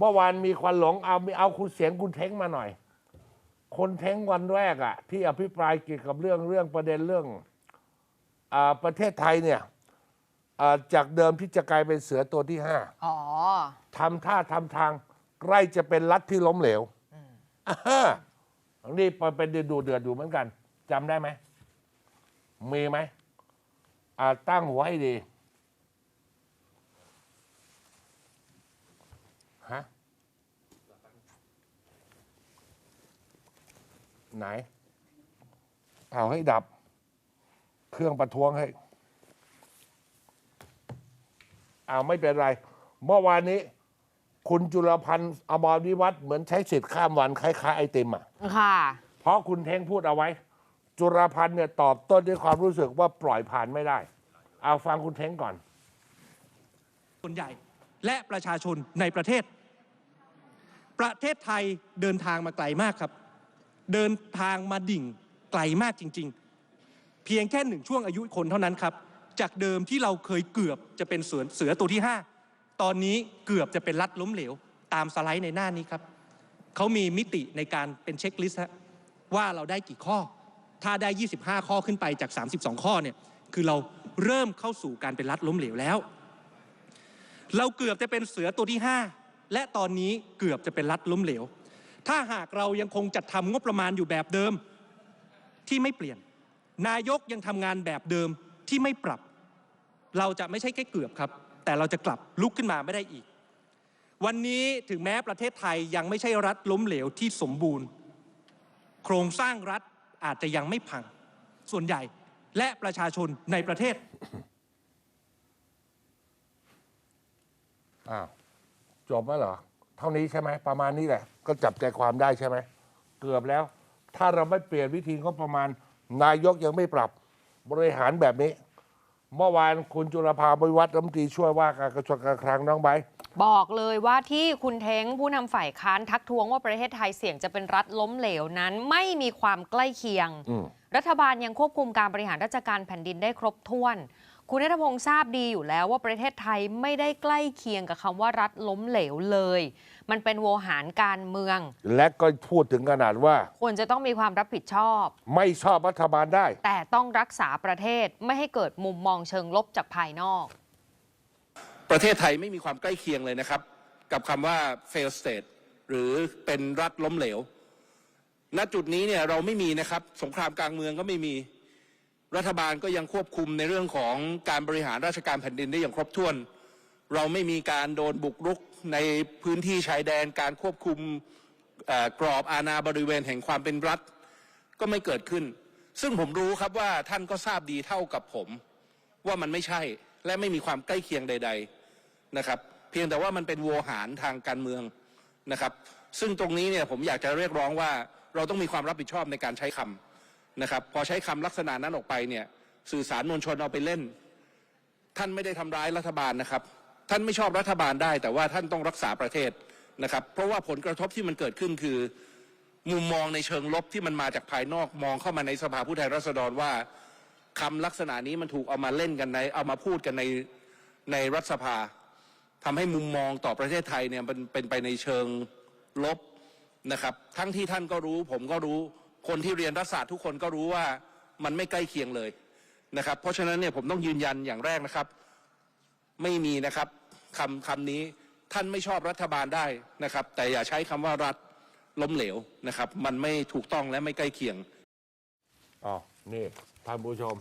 เมื่อวานมีควันหลงเอามีเอาคุณเสียงคุณเท้งมาหน่อย คนเท้งวันแรกอะที่อภิปรายเกี่ยวกับเรื่องเรื่องประเด็นเรื่องอาประเทศไทยเนี่ยอ่าจากเดิมที่จะกลายเป็นเสือตัวที่ห้าอ๋อทำท่าทำทางใกล้จะเป็นรัฐที่ล้มเหลวอ่านี่เป็นดูเดือดอยู่เหมือนกันจำได้ไหม มีไหมอ่าตั้งหัวให้ดี ไหน เอาให้ดับ เครื่องประท้วงให้ เอาไม่เป็นไร เมื่อวานนี้ คุณจุลพันธ์อมรวิวัฒน์เหมือนใช้สิทธิ์ข้ามวันคล้ายๆไอติมอะ ค่ะ เพราะคุณเท้งพูดเอาไว้ จุลพันธ์เนี่ยตอบโต้นด้วยความรู้สึกว่าปล่อยผ่านไม่ได้ เอาฟังคุณเท้งก่อน ส่วนใหญ่และประชาชนในประเทศ ประเทศไทยเดินทางมาไกลมากครับ เดินทางมาดิ่งไกลมากจริง ๆ เพียงแค่หนึ่งช่วงอายุคนเท่านั้นครับ จากเดิมที่เราเคยเกือบจะเป็นเสือเสือตัวที่ 5 ตอนนี้เกือบจะเป็นรัฐล้มเหลว ตามสไลด์ในหน้านี้ครับเขามีมิติในการเป็นเช็คลิสต์ฮะว่าเราได้กี่ข้อ ถ้าได้ 25 ข้อขึ้นไปจาก 32 ข้อเนี่ยคือเราเริ่มเข้าสู่การเป็นรัฐล้มเหลวแล้ว เราเกือบจะเป็นเสือตัวที่ 5 และตอนนี้เกือบจะเป็นรัฐล้มเหลว ถ้าหากเรายังคงจัดทำงบประมาณอยู่แบบเดิมที่ไม่เปลี่ยน นายกยังทำงานแบบเดิมที่ไม่ปรับ เราจะไม่ใช่แค่เกือบครับ แต่เราจะกลับลุกขึ้นมาไม่ได้อีก วันนี้ถึงแม้ประเทศไทยยังไม่ใช่รัฐล้มเหลวที่สมบูรณ์ โครงสร้างรัฐอาจจะยังไม่พัง ส่วนใหญ่และประชาชนในประเทศอ้าวจบแล้วเหรอ เท่านี้ใช่ไหมประมาณนี้แหละ ก็จับใจความได้ใช่ไหมเกือบแล้ว ถ้าเราไม่เปลี่ยนวิธีก็ประมาณ นายกยังไม่ปรับบริหารแบบนี้ เมื่อวานคุณจุลภาบริวัฒน์รัฐมนตรีช่วยว่าการกระทรวงการคลังน้องไบร์ทบอกเลยว่าที่คุณเท้งผู้นำฝ่ายค้านทักท้วงว่าประเทศไทยเสี่ยงจะเป็นรัฐล้มเหลวนั้น ไม่มีความใกล้เคียงอืมรัฐบาลยังควบคุมการบริหารราชการแผ่นดินได้ครบถ้วน คุณนัทพงศ์ทราบดีอยู่แล้วว่าประเทศไทยไม่ได้ใกล้เคียงกับคำว่ารัฐล้มเหลวเลย มันเป็นโวหารการเมือง และก็พูดถึงขนาดว่า ควรจะต้องมีความรับผิดชอบ ไม่ชอบรัฐบาลได้ แต่ต้องรักษาประเทศไม่ให้เกิดมุมมองเชิงลบจากภายนอก ประเทศไทยไม่มีความใกล้เคียงเลยนะครับ กับคำว่า fail state หรือเป็นรัฐล้มเหลวณจุดนี้เนี่ยเราไม่มีนะครับ สงครามกลางเมืองก็ไม่มี รัฐบาลก็ยังควบคุมในเรื่องของการบริหารราชการแผ่นดินได้อย่างครบถ้วน เราไม่มีการโดนบุกรุกในพื้นที่ชายแดนการควบคุมกรอบอาณาบริเวณแห่งความเป็นรัฐก็ไม่เกิดขึ้น ซึ่งผมรู้ครับว่าท่านก็ทราบดีเท่ากับผม ว่ามันไม่ใช่และไม่มีความใกล้เคียงใด ๆนะครับ เพียงแต่ว่ามันเป็นโวหารทางการเมืองนะครับ ซึ่งตรงนี้เนี่ยผมอยากจะเรียกร้องว่าเราต้องมีความรับผิดชอบในการใช้คำ นะครับพอใช้คำลักษณะนั้นออกไปเนี่ยสื่อสารมวลชนเอาไปเล่น ท่านไม่ได้ทำร้ายรัฐบาลนะครับ ท่านไม่ชอบรัฐบาลได้ แต่ว่าท่านต้องรักษาประเทศนะครับ เพราะว่าผลกระทบที่มันเกิดขึ้นคือ มุมมองในเชิงลบที่มันมาจากภายนอกมองเข้ามาในสภาผู้แทนราษฎรว่าคำลักษณะนี้มันถูกเอามาเล่นกันในเอามาพูดกันในในรัฐสภาทำให้มุมมองต่อประเทศไทยเนี่ยมันเป็นไปในเชิงลบนะครับ ทั้งที่ท่านก็รู้ ผมก็รู้ คนที่เรียนรัฐศาสตร์ทุกคนก็รู้ว่ามันไม่ใกล้เคียงเลยนะครับ เพราะฉะนั้นเนี่ยผมต้องยืนยันอย่างแรกนะครับ ไม่มีนะครับคำคำนี้ท่านไม่ชอบรัฐบาลได้นะครับ แต่อย่าใช้คำว่ารัฐล้มเหลวนะครับ มันไม่ถูกต้องและไม่ใกล้เคียงอ๋อนี่ท่านผู้ชม